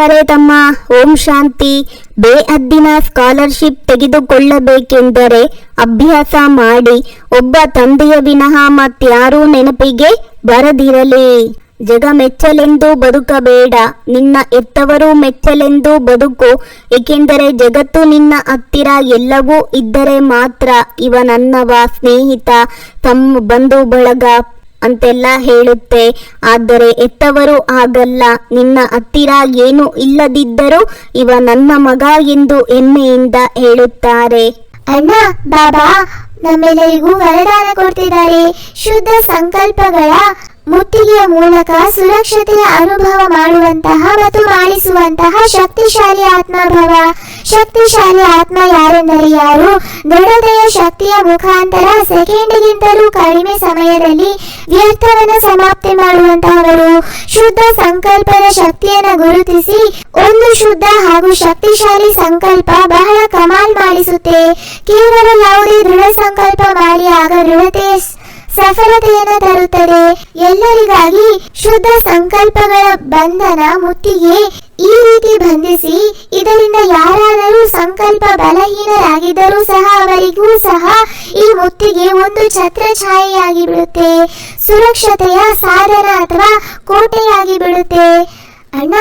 ಹೇಳ್ತಿದ್ದಾರೆ ತಮ್ಮ, ಓಂ ಶಾಂತಿ. ಬೇಹದ್ದಿನ ಸ್ಕಾಲರ್ಶಿಪ್ ತೆಗೆದುಕೊಳ್ಳಬೇಕೆಂದರೆ ಅಭ್ಯಾಸ ಮಾಡಿ, ಒಬ್ಬ ತಂದೆಯ ವಿನಃ ಮತ್ಯಾರೂ ನೆನಪಿಗೆ ಬರದಿರಲಿ. ಜಗ ಮೆಚ್ಚಲೆಂದು ಬದುಕಬೇಡ, ನಿನ್ನ ಎತ್ತವರು ಮೆಚ್ಚಲೆಂದು ಬದುಕು, ಏಕೆಂದರೆ ಜಗತ್ತು ನಿನ್ನ ಹತ್ತಿರ ಎಲ್ಲವೂ ಇದ್ದರೆ ಮಾತ್ರ ಇವ ನನ್ನವ ಸ್ನೇಹಿತ, ತಮ್ಮ ಬಂಧು ಬಳಗ. ಅಂತೆಲ್ಲ ಹೇಳುತ್ತೆ. ಆದರೆ ಎತ್ತವರು ಆಗಲ್ಲ ನಿನ್ನ ಹತ್ತಿರ ಏನು ಇಲ್ಲದಿದ್ದರೂ ಇವ ನನ್ನ ಮಗ ಎಂದು ಹೆಮ್ಮೆಯಿಂದ ಹೇಳುತ್ತಾರೆ. ಅಣ್ಣ, ಬಾಬಾ, ನಮ್ಮೆಲ್ಲರಿಗೂ ವರದಾನ ಕೊಡ್ತಿದ್ದಾರೆ. ಶುದ್ಧ ಸಂಕಲ್ಪಗಳ ಮುತ್ತಿಗೆಯ ಮೂಲಕ ಸುರಕ್ಷತೆಯ ಅನುಭವ ಮಾಡುವಂತಹ ಮತ್ತು ಮಾಡಿಸುವಂತಹ ಶಕ್ತಿಶಾಲಿ ಆತ್ಮಭವ. ಶಕ್ತಿಶಾಲಿ ಆತ್ಮ ಯಾರೆಂದರೆ ಯಾರು? ದೃಢತೆಯ ಶಕ್ತಿಯ ಮುಖಾಂತರ ಸೆಕೆಂಡ್ಗಿಂತಲೂ ಕಡಿಮೆ ಸಮಯದಲ್ಲಿ ವ್ಯರ್ಥವನ್ನು ಸಮಾಪ್ತಿ ಮಾಡುವಂತಹವರು. ಶುದ್ಧ ಸಂಕಲ್ಪದ ಶಕ್ತಿಯನ್ನು ಗುರುತಿಸಿ ಒಂದು ಶುದ್ಧ ಹಾಗೂ ಶಕ್ತಿಶಾಲಿ ಸಂಕಲ್ಪ ಬಹಳ ಕಮಾಲ್ ಮಾಡಿಸುತ್ತೆ. ಕೇವಲ ಯಾವುದೇ ದೃಢ ಸಂಕಲ್ಪ ಮಾಡಿ ಆಗ ದೃಢತೆ ಸ್- ಸಫಲತೆಯನ್ನು ತರುತ್ತದೆ ಎಲ್ಲರಿಗಾಗಿ ಶುದ್ಧ ಸಂಕಲ್ಪಗಳ ಬಂಧನ ಮುತ್ತಿಗೆ ಈ ರೀತಿ ಬಂಧಿಸಿ, ಇದರಿಂದ ಯಾರಾದರೂ ಸಂಕಲ್ಪ ಬಲಹೀನರಾಗಿದ್ದರೂ ಸಹ ಅವರಿಗೂ ಸಹ ಈ ಮುತ್ತಿಗೆ ಒಂದು ಛತ್ರ ಛಾಯೆಯಾಗಿ ಬಿಡುತ್ತೆ. ಸುರಕ್ಷತೆಯ ಸಾಧನ ಅಥವಾ ಕೋಟೆಯಾಗಿ ಬಿಡುತ್ತೆ. ಅಣ್ಣ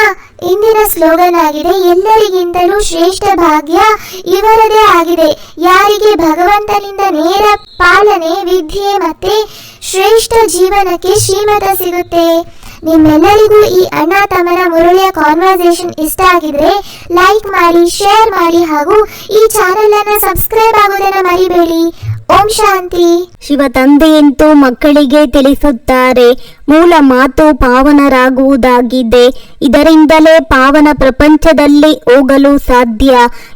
ಇಂದಿನ ಸ್ಲೋಗನ್ ಆಗಿದೆ ಎಲ್ಲರಿಗಿಂತಲೂ ಶ್ರೇಷ್ಠ ಭಾಗ್ಯ ಇವರದೇ ಆಗಿದೆ. ಯಾರಿಗೆ ಭಗವಂತನಿಂದ ನೇರ ಪಾಲನೆ, ವಿದ್ಯೆ ಮತ್ತೆ ಶ್ರೇಷ್ಠ ಜೀವನಕ್ಕೆ ಶ್ರೀಮತ ಸಿಗುತ್ತೆ? ನಿಮ್ಮೆಲ್ಲರಿಗೂ ಈ ಅಣ್ಣ ತಮ್ಮನ ಮುರುಳಿಯ ಕಾನ್ವರ್ಸೇಷನ್ ಇಷ್ಟ ಆಗಿದ್ರೆ ಲೈಕ್ ಮಾಡಿ ಶೇರ್ ಮಾಡಿ ಹಾಗೂ ಈ ಚಾನೆಲ್ ಅನ್ನ ಸಬ್ಸ್ಕ್ರೈಬ್ ಆಗೋದನ್ನ ಮರಿಬೇಡಿ. ಓಂ ಶಾಂತಿ. ಶಿವ ತಂದೆಯಂತೂ ಮಕ್ಕಳಿಗೆ ತಿಳಿಸುತ್ತಾರೆ. ಮೂಲ ಮಾತು ಪಾವನರಾಗುವುದಾಗಿದೆ. ಇದರಿಂದಲೇ ಪಾವನ ಪ್ರಪಂಚದಲ್ಲಿ ಹೋಗಲು ಸಾಧ್ಯ.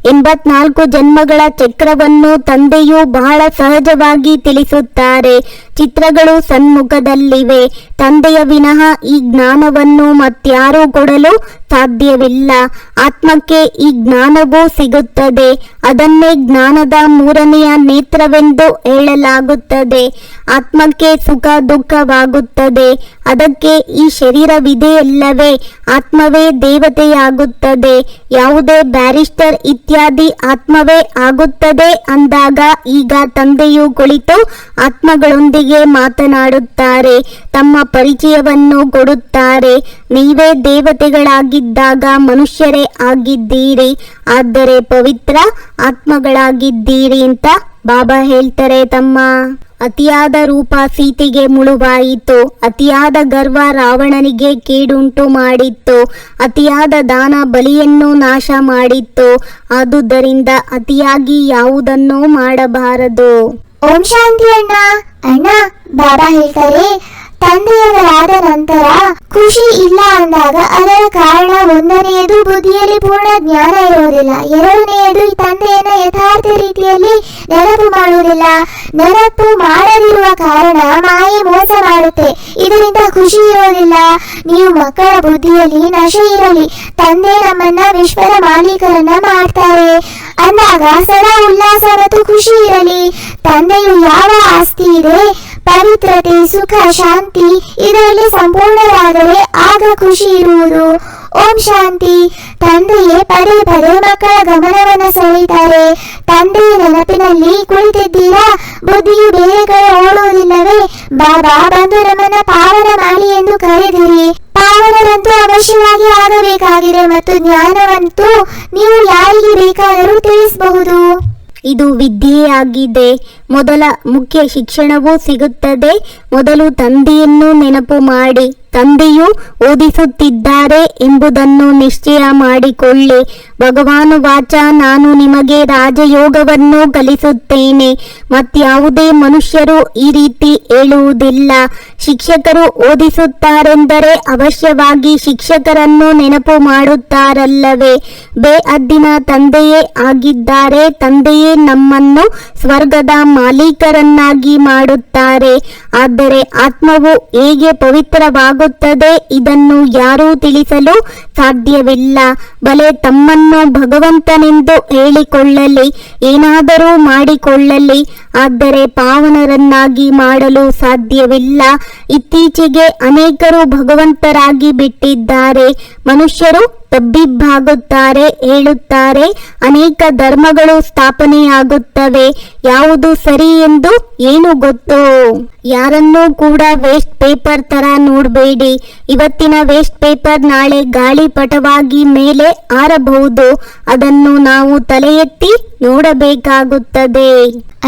ಎಂಬತ್ನಾಲ್ಕು ಜನ್ಮಗಳ ಚಕ್ರವನ್ನು ತಂದೆಯು ಬಹಳ ಸಹಜವಾಗಿ ತಿಳಿಸುತ್ತಾರೆ. ಚಿತ್ರಗಳು ಸನ್ಮುಖದಲ್ಲಿವೆ. ತಂದೆಯ ವಿನಃ ಈ ಜ್ಞಾನವನ್ನು ಮತ್ಯಾರೂ ಕೊಡಲು ಸಾಧ್ಯವಿಲ್ಲ. ಆತ್ಮಕ್ಕೆ ಈ ಜ್ಞಾನವೂ ಸಿಗುತ್ತದೆ. ಅದನ್ನೇ ಜ್ಞಾನದ ಮೂರನೆಯ ನೇತ್ರವೆಂದು ಹೇಳಲಾಗುತ್ತದೆ. ಆತ್ಮಕ್ಕೆ ಸುಖ ದುಃಖವಾಗುತ್ತದೆ. ಅದಕ್ಕೆ ಈ ಶರೀರವಿದೆಯಲ್ಲವೇ ಆತ್ಮವೇ ದೇವತೆಯಾಗುತ್ತದೆ. ಯಾವುದೇ ಬ್ಯಾರಿಸ್ಟರ್ ಇತ್ಯಾದಿ ಆತ್ಮವೇ ಆಗುತ್ತದೆ ಅಂದಾಗ ಈಗ ತಂದೆಯು ಕುಳಿತು ಆತ್ಮಗಳೊಂದಿಗೆ ಮಾತನಾಡುತ್ತಾರೆ, ತಮ್ಮ ಪರಿಚಯವನ್ನು ಕೊಡುತ್ತಾರೆ. ನೀವೇ ದೇವತೆಗಳಾಗಿದ್ದಾಗ ಮನುಷ್ಯರೇ ಆಗಿದ್ದೀರಿ, ಆದರೆ ಪವಿತ್ರ ಆತ್ಮಗಳಾಗಿದ್ದೀರಿ ಅಂತ ಬಾಬಾ ಹೇಳ್ತಾರೆ ತಮ್ಮ. ಅತಿಯಾದ ರೂಪ ಸೀತೆಗೆ ಮುಳುವಾಯಿತು ಅತಿಯಾದ ಗರ್ವ ರಾವಣನಿಗೆ ಕೇಡುಂಟು ಮಾಡಿತ್ತು. ಅತಿಯಾದ ದಾನ ಬಲಿಯನ್ನು ನಾಶ ಮಾಡಿತ್ತು. ಆದುದರಿಂದ ಅತಿಯಾಗಿ ಯಾವುದನ್ನೂ ಮಾಡಬಾರದು. ಓಂ ಶಾಂತಿ ಅಣ್ಣ. ಅಣ್ಣ, ಬಾಬಾ ಹೇಳ್ತಾರೆ ತಂದೆಯವರಾದ ನಂತರ ಖುಷಿ ಇಲ್ಲ ಅಂದಾಗ ಅದರ ಕಾರಣ ಒಂದನೆಯದು ಬುದ್ಧಿಯಲ್ಲಿ ಪೂರ್ಣ ಜ್ಞಾನ ಇರುವುದಿಲ್ಲ. ಎರಡನೆಯದು ತಂದೆಯನ್ನ ಯಥಾರ್ಥ ರೀತಿಯಲ್ಲಿ ನೆನಪು ಮಾಡುವುದಿಲ್ಲ. ನೆನಪು ಮಾಡದಿರುವ ಕಾರಣ ಮಾಯೆ ಮೋಸ ಮಾಡುತ್ತೆ. ಇದರಿಂದ ಖುಷಿ ಇರೋದಿಲ್ಲ ನೀವು ಮಕ್ಕಳ ಬುದ್ಧಿಯಲ್ಲಿ ನಶೆ ಇರಲಿ. ತಂದೆ ನಮ್ಮನ್ನ ವಿಶ್ವದ ಮಾಲೀಕರನ್ನ ಮಾಡ್ತಾರೆ. ಅಂದಾಗ ಸದಾ ಉಲ್ಲಾಸ ಮತ್ತು ಖುಷಿ ಇರಲಿ. ತಂದೆಯು ಯಾವ ಆಸ್ತಿ ಇದೆ? ಪವಿತ್ರತೆ, ಸುಖ, ಶಾಂತಿ ಇದರಲ್ಲಿ ಸಂಪೂರ್ಣವಾದರೆ ಆಗ ಖುಷಿ ಇರುವುದು. ಓಂ ಶಾಂತಿ. ತಂದೆಯೇ, ಪದೇ ಪದೇ ಮಕ್ಕಳ ಗಮನವನ್ನು ಸೆಳೆಯುತ್ತಾರೆ. ತಂದೆಯ ನೆನಪಿನಲ್ಲಿ ಕುಳಿತಿದ್ದೀರಾ? ಬುದ್ಧಿಯು ಬೇರೆ ಕಡೆ ಓಡುವುದಿಲ್ಲವೇ ಬಾಬಾ, ಬಂದು ನಮ್ಮನ್ನ ಪಾವನ ಮಾಡಿ ಎಂದು ಕರೆದಿರಿ. ಪಾವನರಂತೂ ಅವಶ್ಯವಾಗಿ ಆಗಬೇಕಾಗಿದೆ ಮತ್ತು ಜ್ಞಾನವಂತೂ ನೀವು ಯಾರಿಗೆ ಬೇಕಾದರೂ ತಿಳಿಸಬಹುದು. ಇದು ವಿದ್ಯೆಯಾಗಿದೆ. ಮೊದಲ ಮುಖ್ಯ ಶಿಕ್ಷಣವೂ ಸಿಗುತ್ತದೆ. ಮೊದಲು ತಂದೆಯನ್ನು ನೆನಪು ಮಾಡಿ. ತಂದೆಯು ಓದಿಸುತ್ತಿದ್ದಾರೆ ಎಂಬುದನ್ನು ನಿಶ್ಚಯ ಮಾಡಿಕೊಳ್ಳಿ. ಭಗವಾನು ವಾಚ, ನಾನು ನಿಮಗೆ ರಾಜಯೋಗವನ್ನು ಕಲಿಸುತ್ತೇನೆ ಮತ್ಯಾವುದೇ ಮನುಷ್ಯರು ಈ ರೀತಿ ಹೇಳುವುದಿಲ್ಲ. ಶಿಕ್ಷಕರು ಓದಿಸುತ್ತಾರೆಂದರೆ ಅವಶ್ಯವಾಗಿ ಶಿಕ್ಷಕರನ್ನು ನೆನಪು ಮಾಡುತ್ತಾರಲ್ಲವೇ? ಬೇ ಅದ್ದಿನ ತಂದೆಯೇ ಆಗಿದ್ದಾರೆ, ತಂದೆಯೇ ನಮ್ಮನ್ನು ಸ್ವರ್ಗದ ಮಾಲೀಕರನ್ನಾಗಿ ಮಾಡುತ್ತಾರೆ. ಆದರೆ ಆತ್ಮವು ಹೇಗೆ ಪವಿತ್ರವಾಗುತ್ತದೆ ಇದನ್ನು ಯಾರೂ ತಿಳಿಸಲು ಸಾಧ್ಯವಿಲ್ಲ. ಬಲೆ ತಮ್ಮನ್ನು ಭಗವಂತನೆಂದು ಹೇಳಿಕೊಳ್ಳಲಿ ಏನಾದರೂ ಮಾಡಿಕೊಳ್ಳಲಿ. ಆದರೆ ಪಾವನರನ್ನಾಗಿ ಮಾಡಲು ಸಾಧ್ಯವಿಲ್ಲ. ಇತ್ತೀಚೆಗೆ ಅನೇಕರು ಭಗವಂತರಾಗಿ ಬಿಟ್ಟಿದ್ದಾರೆ. ಮನುಷ್ಯರು ತಬ್ಬಿಬ್ಬಾಗುತ್ತಾರೆ, ಹೇಳುತ್ತಾರೆ, ಅನೇಕ ಧರ್ಮಗಳು ಸ್ಥಾಪನೆಯಾಗುತ್ತವೆ. ಯಾವುದು ಸರಿ ಎಂದು ಏನು ಗೊತ್ತು? ಯಾರನ್ನೂ ಕೂಡ ವೇಸ್ಟ್ ಪೇಪರ್ ತರ ನೋಡಬೇಡಿ. ಇವತ್ತಿನ ವೇಸ್ಟ್ ಪೇಪರ್ ನಾಳೆ ಗಾಳಿಪಟವಾಗಿ ಮೇಲೆ ಆರಬಹುದು. ಅದನ್ನು ನಾವು ತಲೆ ಎತ್ತಿ ನೋಡಬೇಕಾಗುತ್ತದೆ.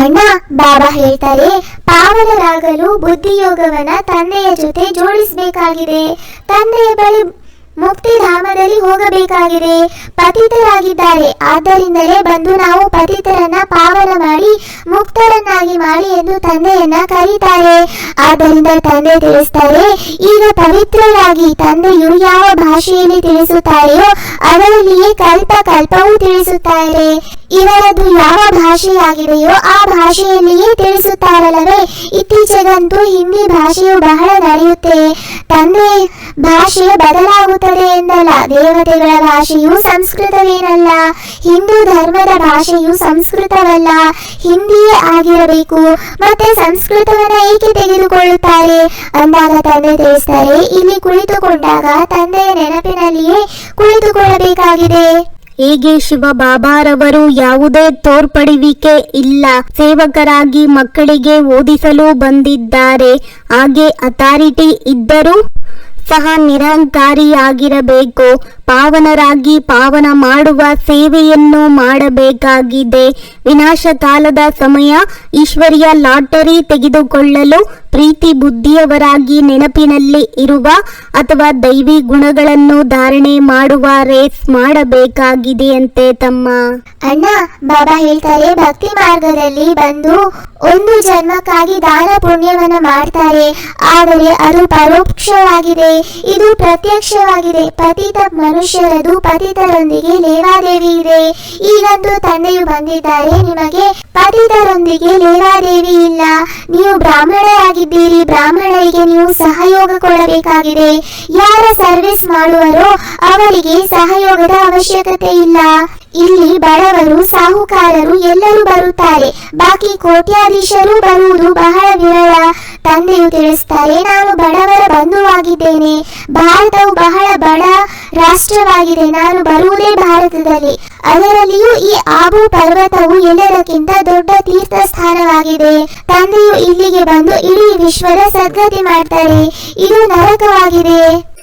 ಅಣ್ಣ, ಬಾಬಾ ಹೇಳ್ತಾರೆ, ಪಾವನರಾಗಲು ಬುದ್ಧಿಯೋಗವನ್ನ ತಂದೆಯ ಜೊತೆ ಜೋಡಿಸಬೇಕಾಗಿದೆ. ತಂದೆಯ ಬಳಿ ಮುಕ್ತಿಧಾಮದಲ್ಲಿ ಹೋಗಬೇಕಾಗಿದೆ. ಪತಿತರಾಗಿದ್ದಾರೆ. ಆದ್ದರಿಂದಲೇ ಬಂದು ನಾವು ಪತಿತರನ್ನ ಪಾವನ ಮಾಡಿ, ಮುಕ್ತರನ್ನಾಗಿ ಮಾಡಿ ಎಂದು ತಂದೆಯನ್ನ ಕರೀತಾರೆ. ಆದ್ದರಿಂದ ತಂದೆ ತಿಳಿಸ್ತಾರೆ, ಈಗ ಪವಿತ್ರರಾಗಿ ತಂದೆಯು ಯಾವ ಭಾಷೆಯಲ್ಲಿ ತಿಳಿಸುತ್ತಾರೆಯೋ, ಅದರಲ್ಲಿಯೇ ಕಲ್ಪ ಕಲ್ಪವೂ ತಿಳಿಸುತ್ತಾರೆ. ಇವರದು ಯಾವ ಭಾಷೆಯಾಗಿದೆಯೋ ಆ ಭಾಷೆಯಲ್ಲಿಯೇ ತಿಳಿಸುತ್ತಾರಲ್ಲವೇ? ಇತ್ತೀಚೆಗಂತೂ ಹಿಂದಿ ಭಾಷೆಯು ಬಹಳ ನಡೆಯುತ್ತೆ. ತಂದೆ ಭಾಷೆ ಬದಲಾಗುತ್ತದೆ ಎಂದಲ್ಲ, ದೇವತೆಗಳ ಭಾಷೆಯು ಸಂಸ್ಕೃತವೇನಲ್ಲ. ಹಿಂದೂ ಧರ್ಮದ ಭಾಷೆಯು ಸಂಸ್ಕೃತವಲ್ಲ. ಹಿಂದಿಯೇ ಆಗಿರಬೇಕು. ಮತ್ತೆ ಸಂಸ್ಕೃತವನ್ನ ಏಕೆ ತೆಗೆದುಕೊಳ್ಳುತ್ತಾರೆ ಅಂದಾಗ ತಂದೆ ತಿಳಿಸ್ತಾರೆ ಇಲ್ಲಿ ಕುಳಿತುಕೊಂಡಾಗ ತಂದೆಯ ನೆನಪಿನಲ್ಲಿಯೇ ಕುಳಿತುಕೊಳ್ಳಬೇಕಾಗಿದೆ. ಹೀಗೆ ಶಿವ ಬಾಬಾರವರು ಯಾವುದೇ ತೋರ್ಪಡುವಿಕೆ ಇಲ್ಲ. ಸೇವಕರಾಗಿ ಮಕ್ಕಳಿಗೆ ಓದಿಸಲು ಬಂದಿದ್ದಾರೆ. ಹಾಗೆ ಅಥಾರಿಟಿ ಇದ್ದರೂ ಸಹ ನಿರಂಕಾರಿಯಾಗಿರಬೇಕು ಪಾವನರಾಗಿ ಪಾವನ ಮಾಡುವ ಸೇವೆಯನ್ನು ಮಾಡಬೇಕಾಗಿದೆ. ವಿನಾಶ ಕಾಲದ ಸಮಯ ಈಶ್ವರ್ಯ ಲಾಟರಿ ತೆಗೆದುಕೊಳ್ಳಲು ಪ್ರೀತಿ ಬುದ್ಧಿಯವರಾಗಿ ನೆನಪಿನಲ್ಲಿ ಇರುವ ಅಥವಾ ದೈವಿ ಗುಣಗಳನ್ನು ಧಾರಣೆ ಮಾಡುವ ರೇಸ್ ಮಾಡಬೇಕಾಗಿದೆಯಂತೆ ತಮ್ಮ. ಅಣ್ಣ, ಬಾಬಾ ಹೇಳ್ತಾರೆ, ಭಕ್ತಿ ಮಾರ್ಗದಲ್ಲಿ ಬಂದು ಒಂದು ಜನ್ಮಕ್ಕಾಗಿ ದಾನ ಪುಣ್ಯವನ್ನ ಮಾಡ್ತಾರೆ. ಆದರೆ ಅದು ಪರೋಕ್ಷವಾಗಿದೆ. ಇದು ಪ್ರತ್ಯಕ್ಷವಾಗಿದೆ. ಪತಿತ ಮನುಷ್ಯರದು ಪತಿತರೊಂದಿಗೆ ಲೇವಾದೇವಿ ಇದೆ. ಈಗಂದು ತಂದೆಯು ಬಂದಿದ್ದಾರೆ. ನಿಮಗೆ ಪತಿತರೊಂದಿಗೆ ಲೇವಾದೇವಿ ಇಲ್ಲ. ನೀವು ಬ್ರಾಹ್ಮಣರಾಗಿದ್ದೀರಿ ಬ್ರಾಹ್ಮಣರಿಗೆ ನೀವು ಸಹಯೋಗ ಕೊಡಬೇಕಾಗಿದೆ. ಯಾರ ಸರ್ವಿಸ್ ಮಾಡುವರೋ ಅವರಿಗೆ ಸಹಯೋಗದ ಅವಶ್ಯಕತೆ ಇಲ್ಲ. ಇಲ್ಲಿ ಬಡವರು, ಸಾಹುಕಾರರು ಎಲ್ಲರೂ ಬರುತ್ತಾರೆ. ಬಾಕಿ ಕೋಟ್ಯಾಧೀಶರು ಬರುವುದು ಬಹಳ ವಿರಳ. ತಂದೆಯು ತಿಳಿಸುತ್ತಾರೆ ನಾನು ಬಡವರ ಬಂಧುವಾಗಿದ್ದೇನೆ. ಭಾರತವು ಬಹಳ ಬಡ ರಾಷ್ಟ್ರವಾಗಿದೆ. ನಾನು ಬರುವುದೇ ಭಾರತದಲ್ಲಿ. ಅದರಲ್ಲಿಯೂ ಈ ಆಬು ಪರ್ವತವು ಎಲ್ಲದಕ್ಕಿಂತ ದೊಡ್ಡ ತೀರ್ಥ ಸ್ಥಾನವಾಗಿದೆ ತಂದೆಯು ಇಲ್ಲಿಗೆ ಬಂದು ಇಡೀ ವಿಶ್ವದ ಸದ್ಗತಿ ಮಾಡ್ತಾರೆ. ಇದು ನರಕವಾಗಿದೆ.